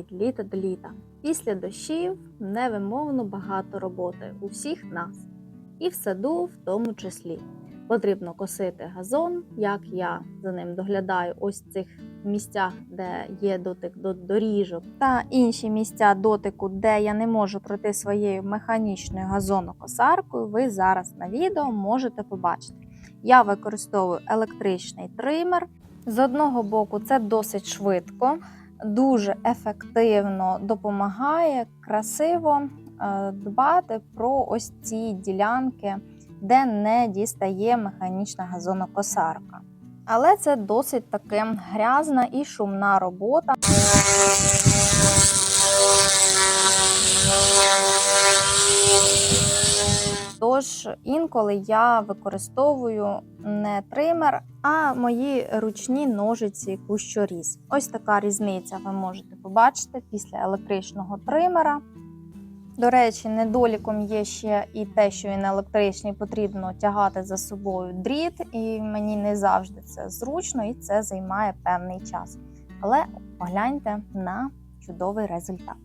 від літа до літа. Після дощів невимовно багато роботи у всіх нас, і в саду в тому числі. Потрібно косити газон, як я за ним доглядаю ось в цих місцях, де є дотик до доріжок, та інші місця дотику, де я не можу пройти своєю механічною газонокосаркою, ви зараз на відео можете побачити. Я використовую електричний тример. З одного боку, це досить швидко, дуже ефективно допомагає красиво е, дбати про ось ці ділянки, де не дістає механічна газонокосарка. Але це досить таки грязна і шумна робота. Тож інколи я використовую не тример, а мої ручні ножиці кущоріз. Ось така різниця ви можете побачити після електричного тримера. До речі, недоліком є ще і те, що він електричний, потрібно тягати за собою дріт, і мені не завжди це зручно і це займає певний час. Але погляньте на чудовий результат.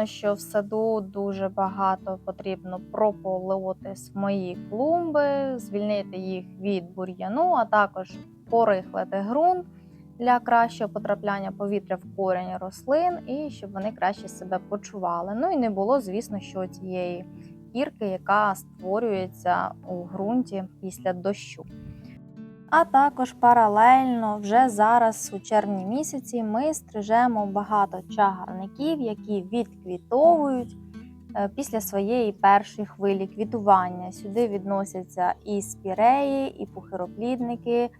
Звісно, що в саду дуже багато потрібно прополоти мої клумби, звільнити їх від бур'яну, а також порихлити ґрунт для кращого потрапляння повітря в корінь рослин і щоб вони краще себе почували. Ну і не було, звісно, що цієї кірки, яка створюється у ґрунті після дощу. А також паралельно вже зараз, у червні місяці, ми стрижемо багато чагарників, які відквітовують е, після своєї першої хвилі квітування. Сюди відносяться і спіреї, і пухироплідники,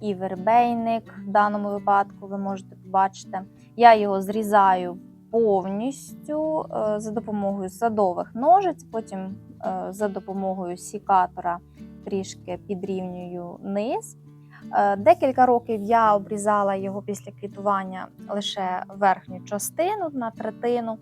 і вербейник. В даному випадку ви можете побачити. Я його зрізаю повністю е, за допомогою садових ножиць, потім е, за допомогою сікатора трішки підрівнюю низ. Е, Декілька років я обрізала його після квітування лише верхню частину на третину.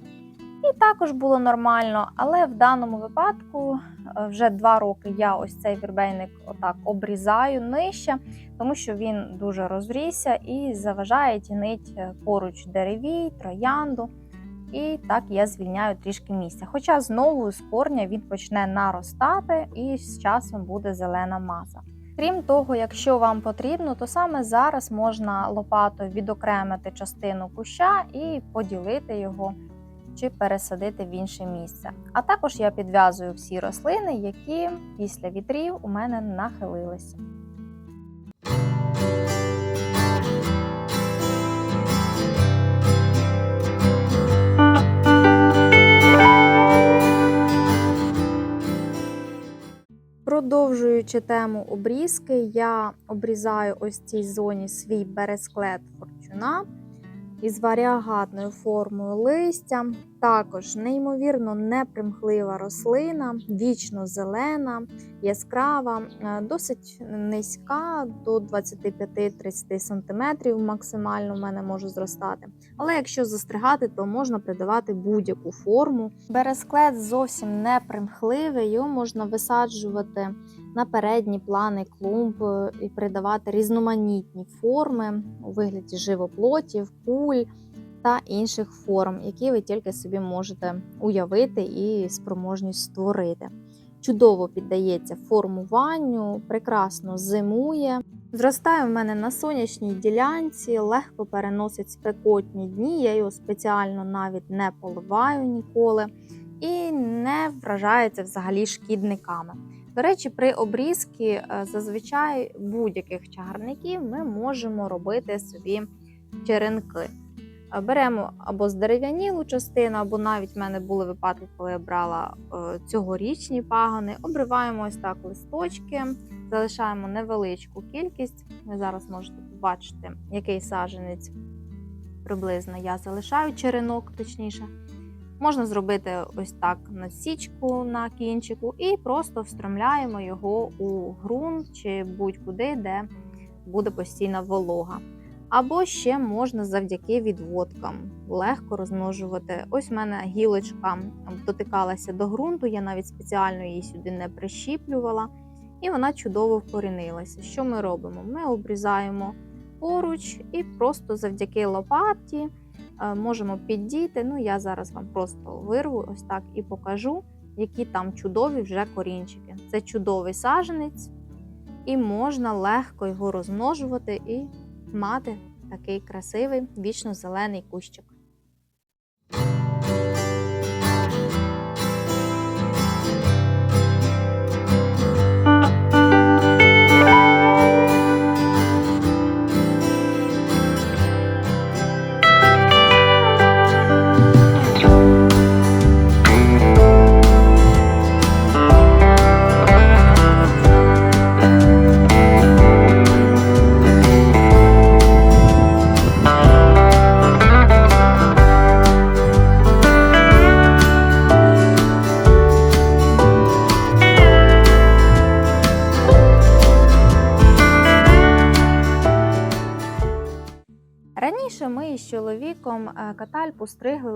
І також було нормально, але в даному випадку е, вже два роки я ось цей вірбейник отак обрізаю нижче, тому що він дуже розрісся і заважає тінить е, поруч деревій, троянду. І так я звільняю трішки місця. Хоча знову з корня він почне наростати і з часом буде зелена маса. Крім того, якщо вам потрібно, то саме зараз можна лопатою відокремити частину куща і поділити його чи пересадити в інше місце. А також я підв'язую всі рослини, які після вітрів у мене нахилилися. Продовжуючи тему обрізки, я обрізаю ось цій зоні свій бересклет форчуна із варіагатною формою листя. Також неймовірно непримхлива рослина, вічно зелена, яскрава, е, досить низька, до 25-30 см максимально в мене може зростати. Але якщо застригати, то можна придавати будь-яку форму. Бересклет зовсім не примхливий, його можна висаджувати на передні плани клумб е, і придавати різноманітні форми у вигляді живоплотів, куль та інших форм, які ви тільки собі можете уявити і спроможність створити. Чудово піддається формуванню, прекрасно зимує. Зростає в мене на сонячній ділянці, легко переносить спекотні дні. Я його спеціально навіть не поливаю ніколи і не вражається взагалі шкідниками. До речі, при обрізці е, зазвичай будь-яких чагарників ми можемо робити собі черенки. Беремо або здерев'янілу частину, або навіть в мене були випадки, коли я брала е, цьогорічні пагони. Обриваємо ось так листочки, залишаємо невеличку кількість. Ви зараз можете побачити, який саженець приблизно я залишаю черенок, точніше. Можна зробити ось так насічку на кінчику і просто встромляємо його у ґрунт чи будь-куди, де буде постійна волога. Або ще можна завдяки відводкам легко розмножувати. Ось в мене гілочка дотикалася до ґрунту, я навіть спеціально її сюди не прищіплювала, і вона чудово вкорінилася. Що ми робимо? Ми обрізаємо поруч і просто завдяки лопаті е, можемо піддіти. Ну, я зараз вам просто вирву ось так і покажу, які там чудові вже корінчики. Це чудовий саженець, і можна легко його розмножувати і мати такий красивий вічно зелений кущик.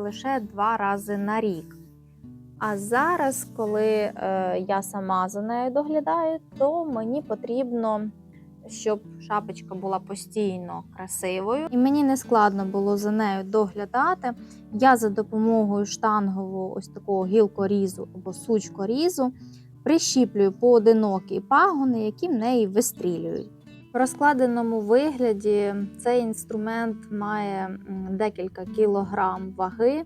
Лише два рази на рік. А зараз, коли е, я сама за нею доглядаю, то мені потрібно, щоб шапочка була постійно красивою. І мені не складно було за нею доглядати. Я за допомогою штангового ось такого гілкорізу або сучкорізу прищіплюю поодинокі пагони, які в неї вистрілюють. В розкладеному вигляді цей інструмент має декілька кілограм ваги,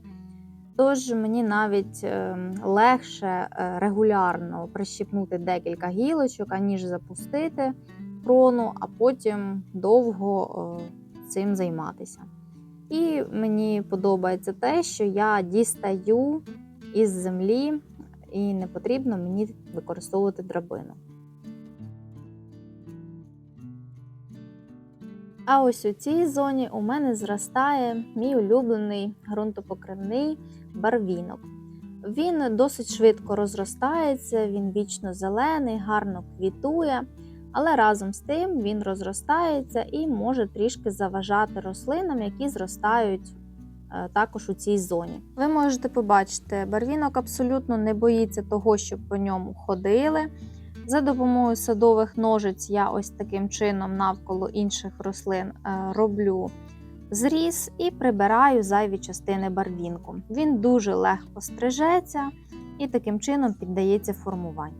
тож мені навіть е, легше е, регулярно прищіпнути декілька гілочок, аніж запустити крону, а потім довго е, цим займатися. І мені подобається те, що я дістаю із землі, і не потрібно мені використовувати драбину. А ось у цій зоні у мене зростає мій улюблений ґрунтопокривний барвінок. Він досить швидко розростається, він вічно зелений, гарно квітує, але разом з тим він розростається і може трішки заважати рослинам, які зростають е, також у цій зоні. Ви можете побачити, барвінок абсолютно не боїться того, щоб по ньому ходили. За допомогою садових ножиць я ось таким чином навколо інших рослин е, роблю зріз і прибираю зайві частини барвінку. Він дуже легко стрижеться і таким чином піддається формуванню.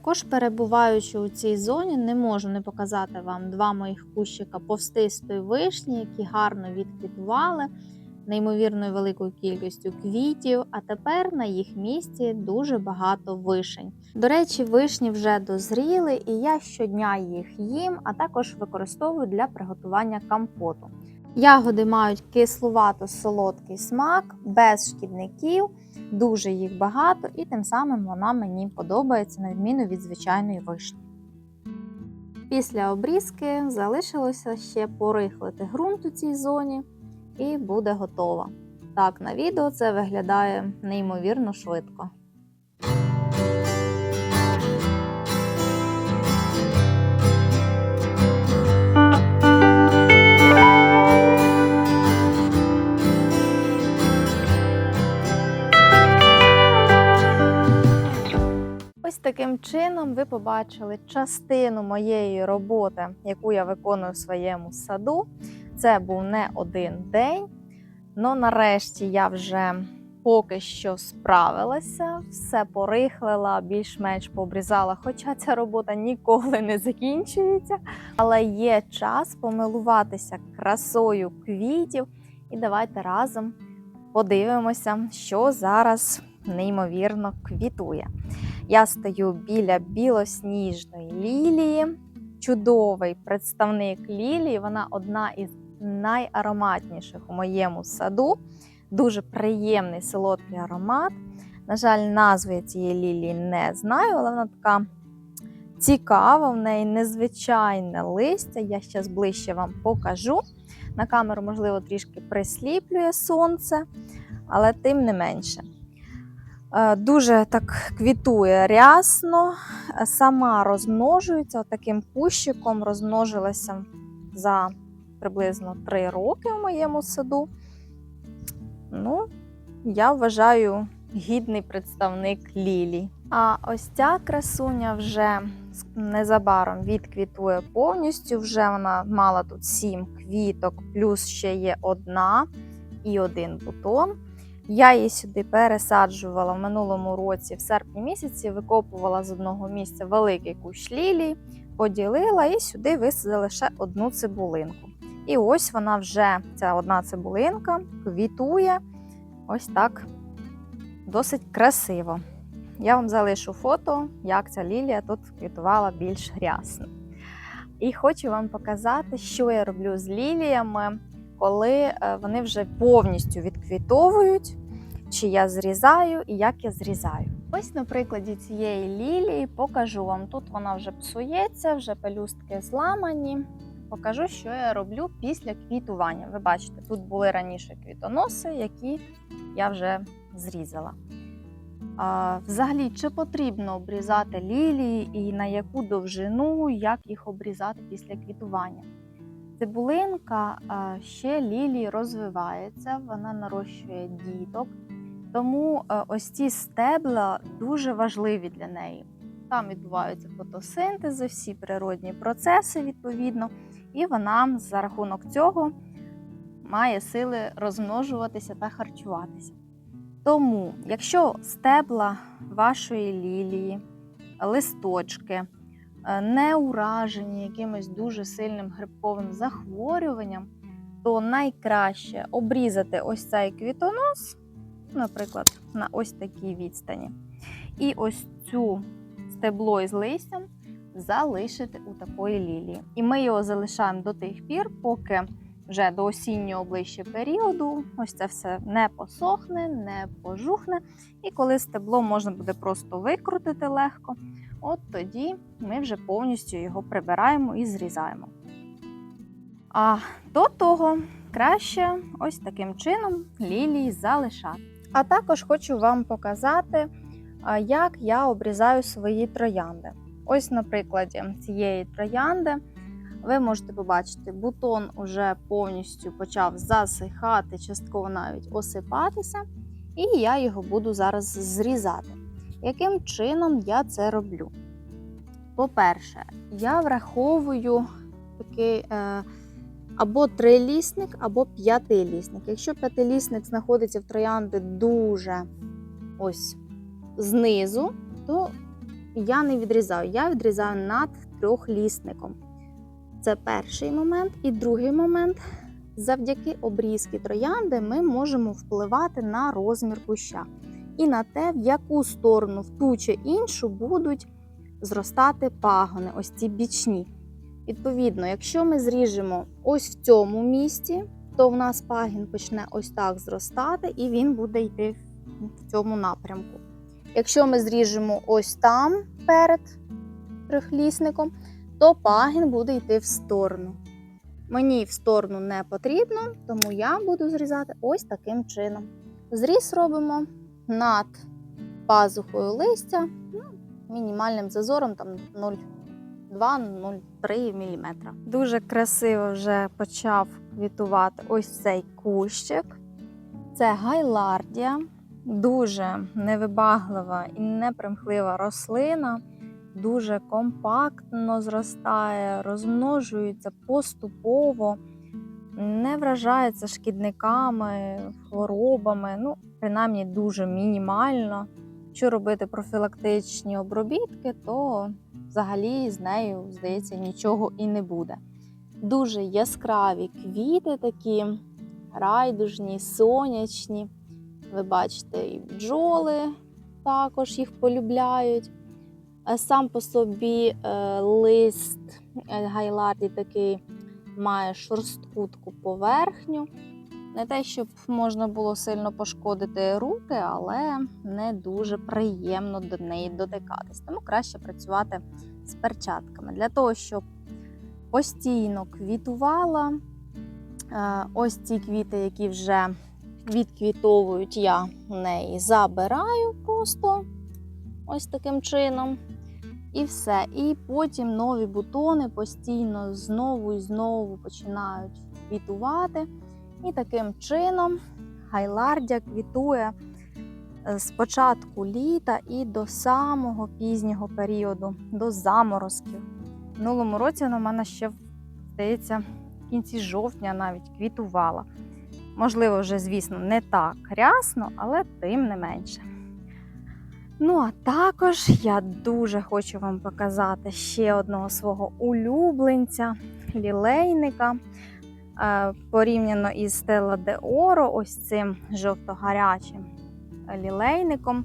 Також перебуваючи у цій зоні, не можу не показати вам два моїх кущика повстистої вишні, які гарно відквітували неймовірною великою кількістю квітів. А тепер на їх місці дуже багато вишень. До речі, вишні вже дозріли, і я щодня їх їм, а також використовую для приготування компоту. Ягоди мають кислувато солодкий смак, без шкідників. Дуже їх багато, і тим самим вона мені подобається, на відміну від звичайної вишні. Після обрізки залишилося ще порихлити ґрунт у цій зоні, і буде готова. Так, на відео це виглядає неймовірно швидко. Таким чином ви побачили частину моєї роботи, яку я виконую в своєму саду. Це був не один день. але нарешті я вже поки що справилася, все порихлила, більш-менш пообрізала, хоча ця робота ніколи не закінчується. Але є час помилуватися красою квітів. І давайте разом подивимося, що зараз неймовірно квітує. Я стою біля білосніжної лілії. чудовий представник лілії. Вона одна із найароматніших у моєму саду. Дуже приємний солодкий аромат. На жаль, назви я цієї лілії не знаю, але вона така цікава, в неї незвичайне листя. Я зараз ближче вам покажу. На камеру, можливо, трішки присліплює сонце, але тим не менше. Е, Дуже так квітує рясно, е, сама розмножується таким кущиком, розмножилася за приблизно 3 роки в моєму саду. Ну, я вважаю гідний представник лілі. А ось ця красуня вже незабаром відквітує повністю. Вже вона мала тут 7 квіток, плюс ще є одна і один бутон. Я її сюди пересаджувала в минулому році, в серпні місяці, викопувала з одного місця великий кущ лілії, поділила і сюди висадила ще одну цибулинку. І ось вона вже, ця одна цибулинка, квітує ось так досить красиво. Я вам залишу фото, як ця лілія тут квітувала більш грясно. І хочу вам показати, що я роблю з ліліями, коли е, вони вже повністю відквітовують, чи я зрізаю і як я зрізаю. Ось на прикладі цієї лілії покажу вам. Тут вона вже псується, вже пелюстки зламані. Покажу, що я роблю після квітування. Ви бачите, тут були раніше квітоноси, які я вже зрізала. А, взагалі, чи потрібно обрізати лілії і на яку довжину, як їх обрізати після квітування? Цибулинка ще лілії розвивається, вона нарощує діток, тому е, ось ці стебла дуже важливі для неї. Там відбуваються фотосинтези, всі природні процеси відповідно, і вона за рахунок цього має сили розмножуватися та харчуватися. Тому, якщо стебла вашої лілії, листочки не уражені якимось дуже сильним грибковим захворюванням, то найкраще обрізати ось цей квітонос, наприклад, на ось такій відстані. І ось цю стебло із листям залишити у такої лілії. І ми його залишаємо до тих пір, поки вже до осіннього ближче періоду ось це все не посохне, не пожухне. І коли стебло можна буде просто викрутити легко, от тоді ми вже повністю його прибираємо і зрізаємо. А до того краще ось таким чином лілії залишати. А також хочу вам показати, як я обрізаю свої троянди. Ось на прикладі цієї троянди ви можете побачити, бутон уже повністю почав засихати, частково навіть осипатися, і я його буду зараз зрізати. Яким чином я це роблю? По-перше, я враховую такий е, або трилісник, або п'ятилісник. Якщо п'ятилісник знаходиться в троянди дуже ось знизу, то я не відрізаю. Я відрізаю над трьохлісником. Це перший момент. І другий момент. Завдяки обрізки троянди ми можемо впливати на розмір куща і на те, в яку сторону, в ту чи іншу будуть зростати пагони, ось ці бічні. Відповідно, якщо ми зріжемо ось в цьому місці, то в нас пагін почне ось так зростати, і він буде йти в цьому напрямку. Якщо ми зріжемо ось там перед трьохлісником, то пагін буде йти в сторону. Мені в сторону не потрібно, тому я буду зрізати ось таким чином. Зріз робимо над пазухою листя ну, мінімальним зазором там 0,2-0,3 мм. Дуже красиво вже почав квітувати ось цей кущик. Це гайлардія, дуже невибаглива і непримхлива рослина дуже компактно зростає, розмножується поступово, не вражається шкідниками, хворобами, ну, принаймні дуже мінімально. Якщо робити профілактичні обробітки, то взагалі з нею, здається, нічого і не буде. Дуже яскраві квіти такі, райдужні, сонячні. Ви бачите, і бджоли також їх полюбляють. Е, Сам по собі е, лист е, гайларді такий має шорстку таку поверхню. Не те, щоб можна було сильно пошкодити руки, але не дуже приємно до неї дотикатись. Тому краще працювати з перчатками для того, щоб постійно квітувала. Ось ці квіти, які вже відквітовують, я в неї забираю просто ось таким чином. І все. І потім нові бутони постійно знову і знову починають квітувати. І таким чином гайлардя квітує е, з початку літа і до самого пізнього періоду, до заморозків. Минулому році вона в мене ще, здається, в кінці жовтня навіть квітувала. Можливо, вже, звісно, не так рясно, але тим не менше. Ну, а також я дуже хочу вам показати ще одного свого улюбленця, лілейника. Е, Порівняно із Stella de Oro, ось цим жовто-гарячим лілейником.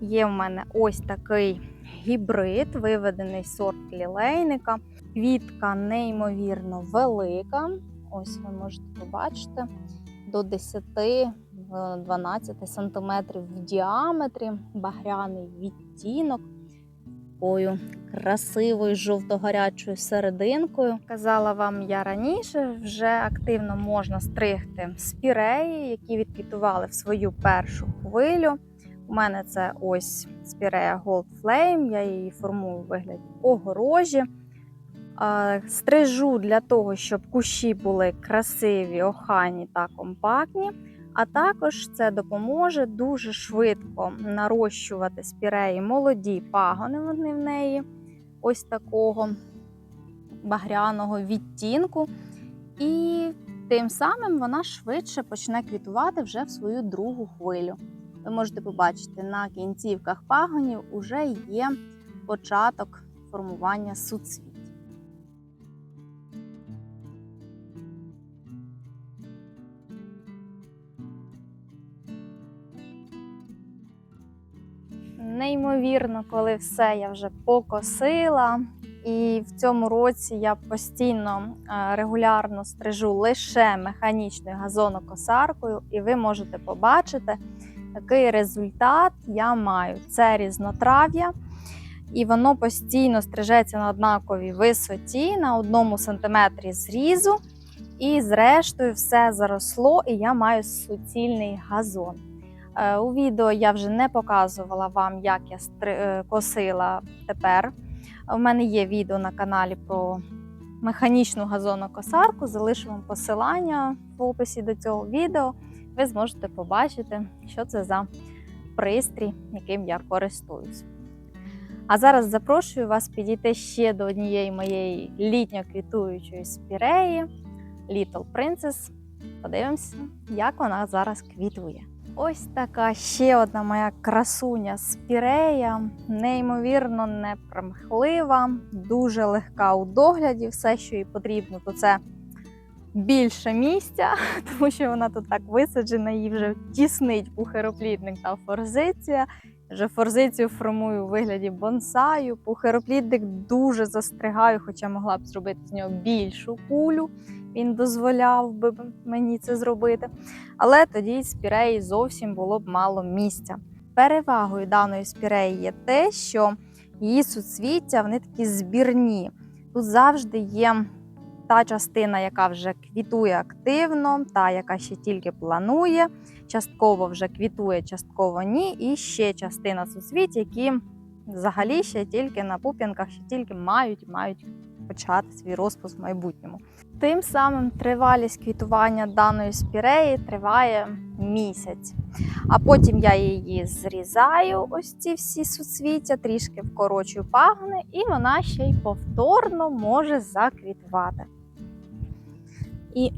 Є в мене ось такий гібрид, виведений сорт лілейника. Квітка неймовірно велика. Ось ви можете побачити до 10-12 см в діаметрі, багряний відтінок, такою красивою жовто-гарячою серединкою. Казала вам я раніше, вже активно можна стригти спіреї, які відквітували в свою першу хвилю. У мене це ось спірея Gold Flame, я її формую у вигляді огорожі. Е, Стрижу для того, щоб кущі були красиві, охайні та компактні. А також це допоможе дуже швидко нарощувати спіреї молоді пагони вони в неї, ось такого багряного відтінку. І тим самим вона швидше почне квітувати вже в свою другу хвилю. Ви можете побачити, на кінцівках пагонів вже є початок формування суцвіт. Неймовірно, коли все я вже покосила. І в цьому році я постійно е, регулярно стрижу лише механічною газонокосаркою, і ви можете побачити, який результат я маю. Це різнотрав'я, і воно постійно стрижеться на однаковій висоті, на одному сантиметрі зрізу. І зрештою все заросло, і я маю суцільний газон. Е, У відео я вже не показувала вам, як я е, косила тепер. У мене є відео на каналі про механічну газонокосарку. Залишу вам посилання в описі до цього відео. Ви зможете побачити, що це за пристрій, яким я користуюсь. А зараз запрошую вас підійти ще до однієї моєї літньо квітуючої спіреї Little Princess. Подивимося, як вона зараз квітує. Ось така ще одна моя красуня спірея, неймовірно непримхлива, дуже легка у догляді. Все, що їй потрібно, то це більше місця, тому що вона тут так висаджена, її вже тіснить пухероплітник та форзиція. Вже форзицію формую у вигляді бонсаю. Пухироплідник дуже застригаю, хоча могла б зробити з нього більшу кулю. Він дозволяв би мені це зробити. Але тоді спіреї зовсім було б мало місця. Перевагою даної спіреї є те, що її суцвіття вони такі збірні. Тут завжди є та частина, яка вже квітує активно, та яка ще тільки планує, частково вже квітує, частково ні. І ще частина суцвіть, які взагалі ще тільки на пуп'янках, ще тільки мають, мають почати свій розпуск в майбутньому. Тим самим тривалість квітування даної спіреї триває місяць. А потім я її зрізаю, ось ці всі суцвіття, трішки вкорочую пагони, і вона ще й повторно може заквітувати. І,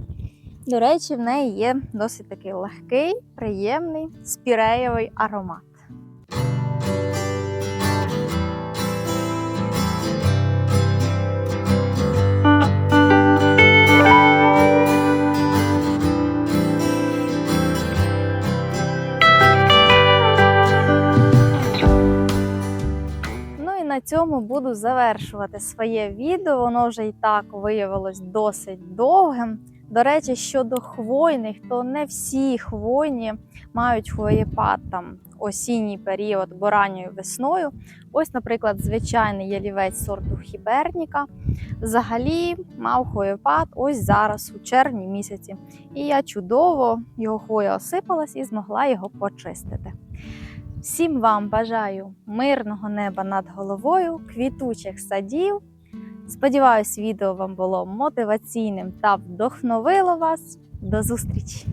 до речі, в неї є досить такий легкий, приємний спіреєвий аромат. На цьому буду завершувати своє відео. Воно вже і так виявилось досить довгим. До речі, щодо хвойних, то не всі хвойні мають хвоєпад там осінній період або ранньою весною. Ось, наприклад, звичайний ялівець сорту хіберніка взагалі мав хвоєпад ось зараз, у червні місяці. І я чудово його хвоя осипалась і змогла його почистити. Всім вам бажаю мирного неба над головою, квітучих садів. Сподіваюсь, відео вам було мотиваційним та вдохновило вас. До зустрічі!